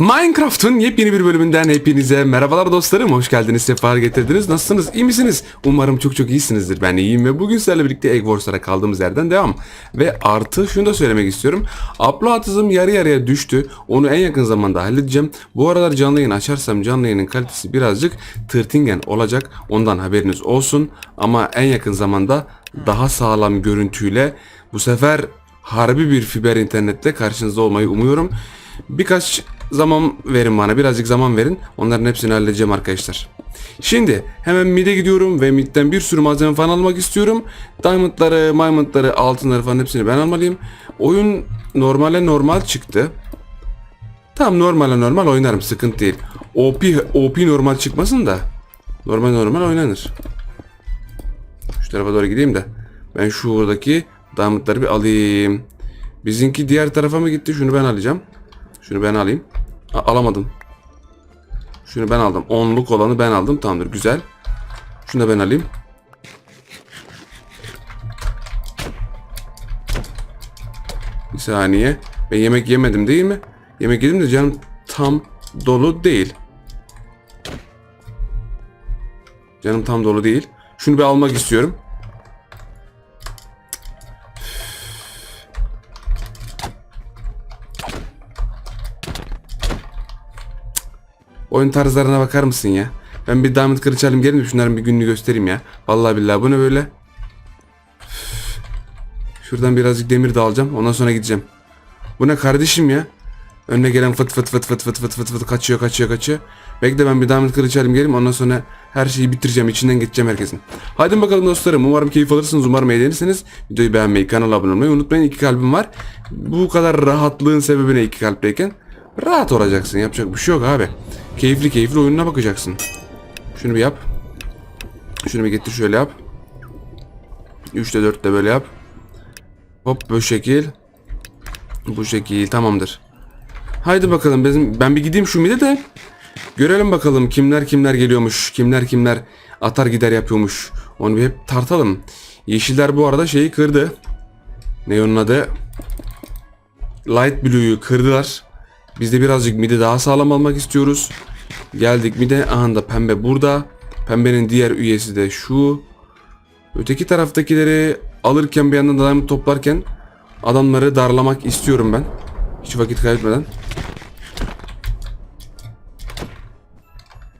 Minecraft'ın yepyeni bir bölümünden hepinize merhabalar dostlarım. Hoş geldiniz, sefalar getirdiniz. Nasılsınız, iyi misiniz? Umarım çok çok iyisinizdir. Ben iyiyim ve bugün sizlerle birlikte Egg Wars'lara kaldığımız yerden devam. Ve artı şunu da söylemek istiyorum. Upload hızım yarı yarıya düştü. Onu en yakın zamanda halledeceğim. Bu aralar canlı yayın açarsam canlı yayının kalitesi birazcık tırtingen olacak. Ondan haberiniz olsun. Ama en yakın zamanda daha sağlam görüntüyle bu sefer harbi bir fiber internetle karşınızda olmayı umuyorum. Birkaç zaman verin bana. Birazcık zaman verin. Onların hepsini halledeceğim arkadaşlar. Şimdi hemen mid'e gidiyorum ve mid'den bir sürü malzeme falan almak istiyorum. Diamondları, diamondları, altınları falan hepsini ben almalıyım. Oyun normale normal çıktı. Tam normale normal oynarım sıkıntı değil. OP, OP normal çıkmasın da normal normal oynanır. Şu tarafa doğru gideyim de ben şuradaki diamondları bir alayım. Bizimki diğer tarafa mı gitti? Şunu ben alacağım. Şunu ben alayım. A- alamadım. Şunu ben aldım. Onluk olanı ben aldım. Tamamdır. Güzel. Şunu da ben alayım. Bir saniye. Ben yemek yemedim değil mi? Yemek yedim de canım tam dolu değil. Canım tam dolu değil. Şunu bir almak istiyorum. Oyun tarzlarına bakar mısın ya? Ben bir Diamond kılıç alayım gelin de şunların bir gününü göstereyim ya. Vallahi billahi bu ne böyle? Şuradan birazcık demir de alacağım. Ondan sonra gideceğim. Bu ne kardeşim ya? Önüne gelen fıt fıt fıt fıt fıt fıt fıt fıt kaçıyor kaçıyor kaçıyor. Bekle ben bir Diamond kılıç alayım gelin ondan sonra her şeyi bitireceğim. içinden geçeceğim herkesin. Hadi bakalım dostlarım. Umarım keyif alırsınız. Umarım eğlenirsiniz. Videoyu beğenmeyi, kanala abone olmayı unutmayın. İki kalbim var. Bu kadar rahatlığın sebebi ne iki kalpteyken? Rahat olacaksın. Yapacak bir şey yok abi. Keyifli keyifli oyununa bakacaksın. Şunu bir yap. Şunu bir getir şöyle yap. 3'te 4'te böyle yap. Hop bu şekil. Bu şekil tamamdır. Haydi bakalım bizim ben bir gideyim şu mide de görelim bakalım kimler kimler geliyormuş. Kimler kimler atar gider yapıyormuş. Onu bir hep tartalım. Yeşiller bu arada şeyi kırdı. Ne adı? Light Blue'yu kırdılar. Biz de birazcık midi daha sağlam almak istiyoruz. Geldik mide. Aha da pembe burada. Pembenin diğer üyesi de şu. Öteki taraftakileri alırken bir yandan diamond toplarken adamları darlamak istiyorum ben. Hiç vakit kaybetmeden.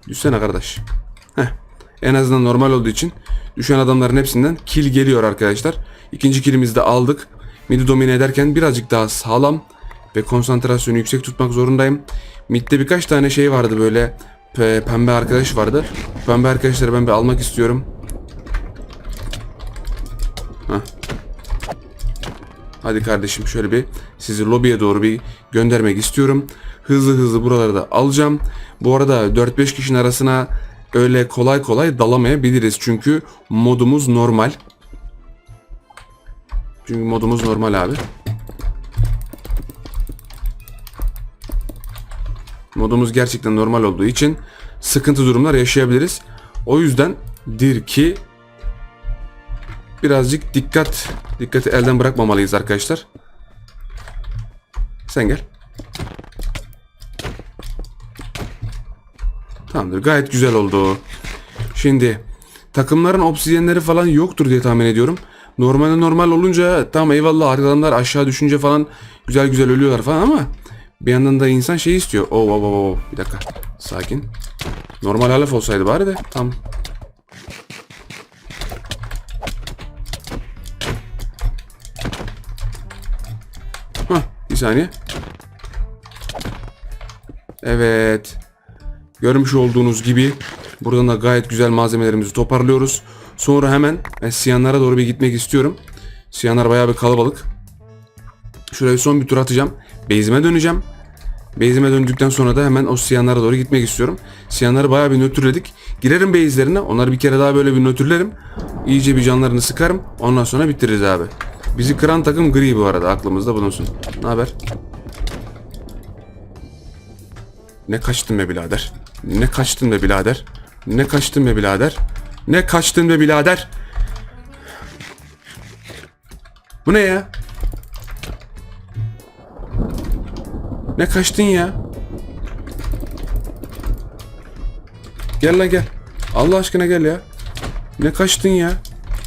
Düşsene kardeş. Heh. En azından normal olduğu için düşen adamların hepsinden kill geliyor arkadaşlar. İkinci killimizi de aldık. Midi domine ederken birazcık daha sağlam ve konsantrasyonu yüksek tutmak zorundayım. Mid'de birkaç tane şey vardı böyle pe- pembe arkadaş vardı. Pembe arkadaşları ben bir almak istiyorum. Heh. Hadi kardeşim şöyle bir sizi lobiye doğru bir göndermek istiyorum. Hızlı hızlı buraları da alacağım. Bu arada 4-5 kişinin arasına öyle kolay kolay dalamayabiliriz. Çünkü modumuz normal. Çünkü modumuz normal abi. Modumuz gerçekten normal olduğu için sıkıntı durumlar yaşayabiliriz. O yüzden dir ki birazcık dikkat dikkati elden bırakmamalıyız arkadaşlar. Sen gel. Tamamdır gayet güzel oldu. Şimdi takımların obsidyenleri falan yoktur diye tahmin ediyorum. Normalde normal olunca tamam eyvallah adamlar aşağı düşünce falan güzel güzel ölüyorlar falan ama bir yandan da insan şey istiyor. Oo, oo, oo, oo. bir dakika. Sakin. Normal halef olsaydı bari de tam. Hah, bir saniye. Evet. Görmüş olduğunuz gibi buradan da gayet güzel malzemelerimizi toparlıyoruz. Sonra hemen ben Siyanlara doğru bir gitmek istiyorum. Siyanlar bayağı bir kalabalık. Şuraya son bir tur atacağım. Base'ime döneceğim. Base'ime döndükten sonra da hemen o Siyanlara doğru gitmek istiyorum. Siyanları bayağı bir nötrledik. Girerim base'lerine. Onları bir kere daha böyle bir nötrlerim. İyice bir canlarını sıkarım. Ondan sonra bitiririz abi. Bizi kıran takım gri bu arada. Aklımızda bulunsun. Ne haber? Ne kaçtın be birader? Ne kaçtın be birader? Ne kaçtın be birader? Ne kaçtın be birader? Bu ne ya? Ne kaçtın ya? Gel lan gel. Allah aşkına gel ya. Ne kaçtın ya?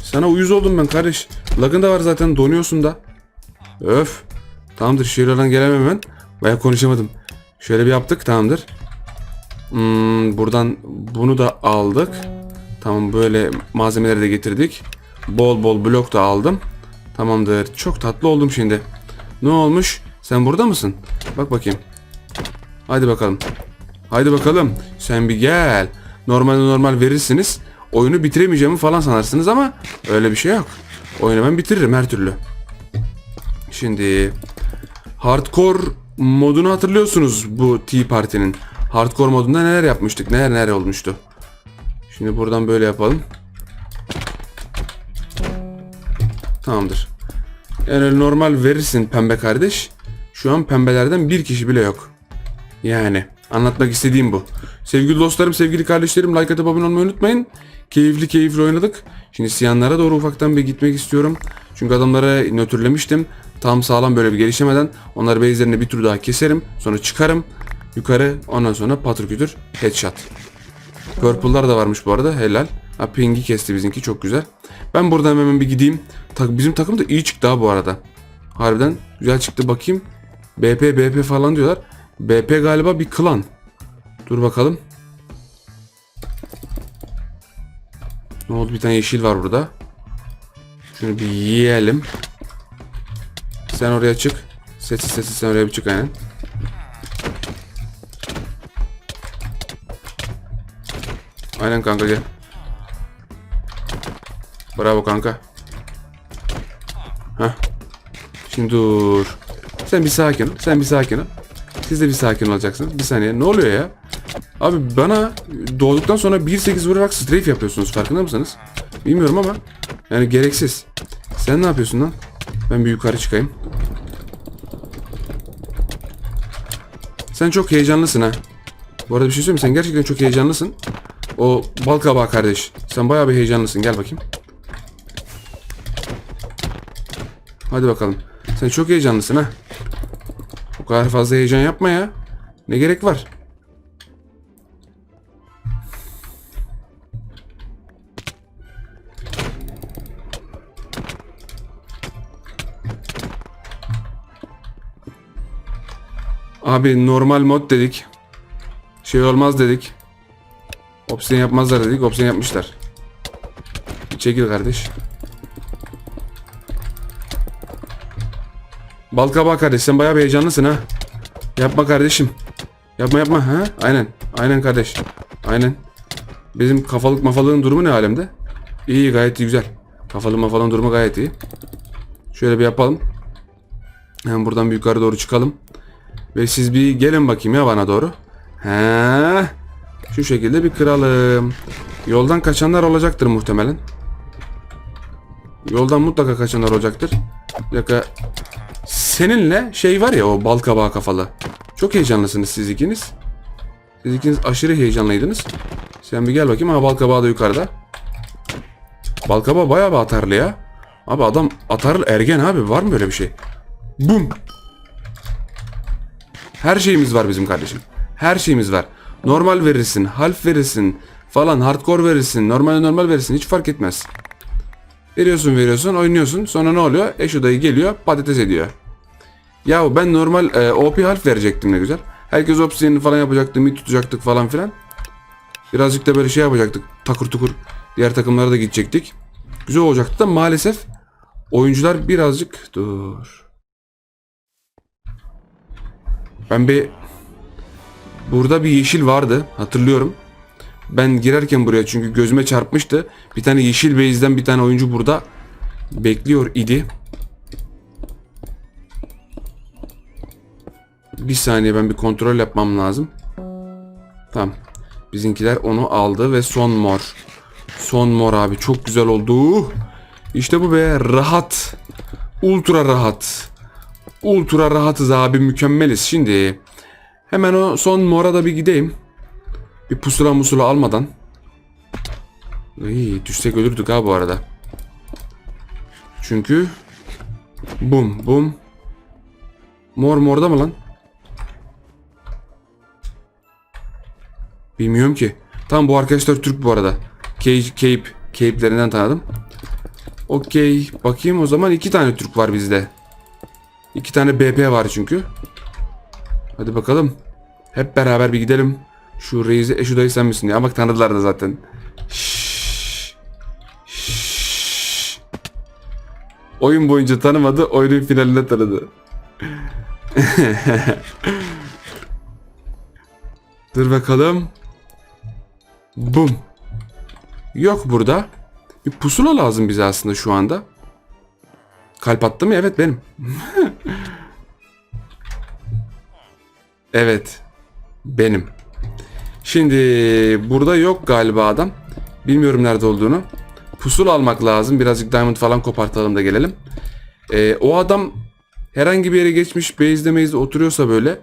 Sana uyuz oldum ben kardeş. Lagın da var zaten donuyorsun da. Öf. Tamamdır şuradan gelemem ben. Baya konuşamadım. Şöyle bir yaptık tamamdır. Hmm, buradan bunu da aldık. Tamam böyle malzemeleri de getirdik. Bol bol blok da aldım. Tamamdır. Çok tatlı oldum şimdi. Ne olmuş? Sen burada mısın? Bak bakayım. Hadi bakalım. Haydi bakalım. Sen bir gel. Normalde normal verirsiniz. Oyunu bitiremeyeceğimi falan sanarsınız ama öyle bir şey yok. Oyunu ben bitiririm her türlü. Şimdi Hardcore modunu hatırlıyorsunuz bu Tea Party'nin. Hardcore modunda neler yapmıştık, neler neler olmuştu. Şimdi buradan böyle yapalım. Tamamdır. Yani normal verirsin pembe kardeş. Şu an pembelerden bir kişi bile yok. Yani anlatmak istediğim bu. Sevgili dostlarım, sevgili kardeşlerim like atıp abone olmayı unutmayın. Keyifli keyifli oynadık. Şimdi siyanlara doğru ufaktan bir gitmek istiyorum. Çünkü adamları nötrlemiştim. Tam sağlam böyle bir gelişemeden onları base'lerine bir tur daha keserim. Sonra çıkarım. Yukarı ondan sonra patrokütür headshot. Purple'lar da varmış bu arada helal. Ha ping'i kesti bizimki çok güzel. Ben buradan hemen bir gideyim. Bizim takım da iyi çıktı ha bu arada. Harbiden güzel çıktı bakayım. BP BP falan diyorlar. BP galiba bir klan. Dur bakalım. Ne oldu bir tane yeşil var burada. Şunu bir yiyelim. Sen oraya çık. Sessiz sessiz sen oraya bir çık aynen. Aynen kanka gel. Bravo kanka. Hah. Şimdi dur. Sen bir sakin ol. Sen bir sakin ol. Siz de bir sakin olacaksınız. Bir saniye. Ne oluyor ya? Abi bana doğduktan sonra 1.8 vurarak strafe yapıyorsunuz. Farkında mısınız? Bilmiyorum ama. Yani gereksiz. Sen ne yapıyorsun lan? Ben bir yukarı çıkayım. Sen çok heyecanlısın ha. Bu arada bir şey söyleyeyim? Sen gerçekten çok heyecanlısın. O bal kabağı kardeş. Sen bayağı bir heyecanlısın. Gel bakayım. Hadi bakalım. Sen çok heyecanlısın ha. O kadar fazla heyecan yapma ya. Ne gerek var? Abi normal mod dedik. Şey olmaz dedik. Opsiyon yapmazlar dedik. Opsiyon yapmışlar. Bir Çekil kardeş. Balkabağı kardeş sen bayağı bir heyecanlısın ha. Yapma kardeşim. Yapma yapma ha. Aynen. Aynen kardeş. Aynen. Bizim kafalık mafalığın durumu ne alemde? İyi gayet iyi güzel. Kafalı mafalığın durumu gayet iyi. Şöyle bir yapalım. Hemen buradan bir yukarı doğru çıkalım. Ve siz bir gelin bakayım ya bana doğru. He. Şu şekilde bir kıralım. Yoldan kaçanlar olacaktır muhtemelen. Yoldan mutlaka kaçanlar olacaktır. Bir. Seninle şey var ya o bal kabağı kafalı. Çok heyecanlısınız siz ikiniz. Siz ikiniz aşırı heyecanlıydınız. Sen bir gel bakayım. Ha bal kabağı da yukarıda. Bal kabağı bayağı bir atarlı ya. Abi adam atarlı ergen abi. Var mı böyle bir şey? Bum. Her şeyimiz var bizim kardeşim. Her şeyimiz var. Normal verirsin, half verirsin falan, hardcore verirsin, normal normal verirsin hiç fark etmez. Veriyorsun veriyorsun, oynuyorsun. Sonra ne oluyor? Eşo dayı geliyor, patates ediyor. Ya ben normal e, OP half verecektim ne güzel. Herkes opsiyonu falan yapacaktı, mid tutacaktık falan filan. Birazcık da böyle şey yapacaktık. Takır tukur diğer takımlara da gidecektik. Güzel olacaktı da maalesef oyuncular birazcık dur. Ben bir burada bir yeşil vardı hatırlıyorum. Ben girerken buraya çünkü gözüme çarpmıştı. Bir tane yeşil base'den bir tane oyuncu burada bekliyor idi. Bir saniye ben bir kontrol yapmam lazım. Tamam. Bizimkiler onu aldı ve son mor. Son mor abi çok güzel oldu. İşte bu be rahat. Ultra rahat. Ultra rahatız abi mükemmeliz. Şimdi hemen o son mora da bir gideyim. Bir pusula musula almadan. İyi düşsek ölürdük ha bu arada. Çünkü bum bum. Mor morda mı lan? Bilmiyorum ki. Tamam bu arkadaşlar Türk bu arada. Cape, Cape, Cape'lerinden tanıdım. Okey. Bakayım o zaman iki tane Türk var bizde. İki tane BP var çünkü. Hadi bakalım. Hep beraber bir gidelim. Şu reisi, e şu dayı sen misin ya? Bak tanıdılar da zaten. Şşş. Şşş. Oyun boyunca tanımadı, oyunun finalinde tanıdı. Dur bakalım. Bum. Yok burada. Bir pusula lazım bize aslında şu anda. Kalp attı mı? Evet benim. evet. Benim. Şimdi burada yok galiba adam. Bilmiyorum nerede olduğunu. Pusula almak lazım. Birazcık diamond falan kopartalım da gelelim. Ee, o adam herhangi bir yere geçmiş base'de base'de oturuyorsa böyle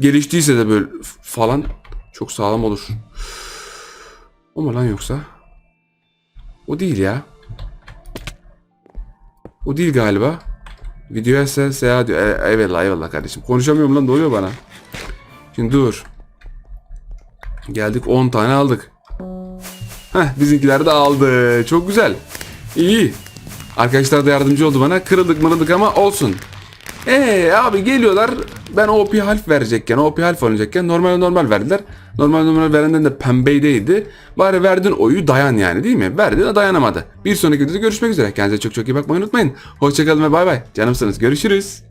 geliştiyse de böyle falan çok sağlam olur. O mu lan yoksa? O değil ya. O değil galiba. Videoya seyahat diyor. E, eyvallah eyvallah kardeşim. Konuşamıyorum lan doluyor bana. Şimdi dur. Geldik 10 tane aldık. Heh bizimkiler de aldı. Çok güzel. İyi. Arkadaşlar da yardımcı oldu bana. Kırıldık mırıldık ama olsun. Eee abi geliyorlar. Ben OP harf verecekken, OP harf oynayacakken normal normal verdiler. Normal normal verenden de pembeydeydi. Bari verdin oyu dayan yani değil mi? Verdi de dayanamadı. Bir sonraki videoda görüşmek üzere. Kendinize çok çok iyi bakmayı unutmayın. Hoşçakalın ve bay bay. Canımsınız. Görüşürüz.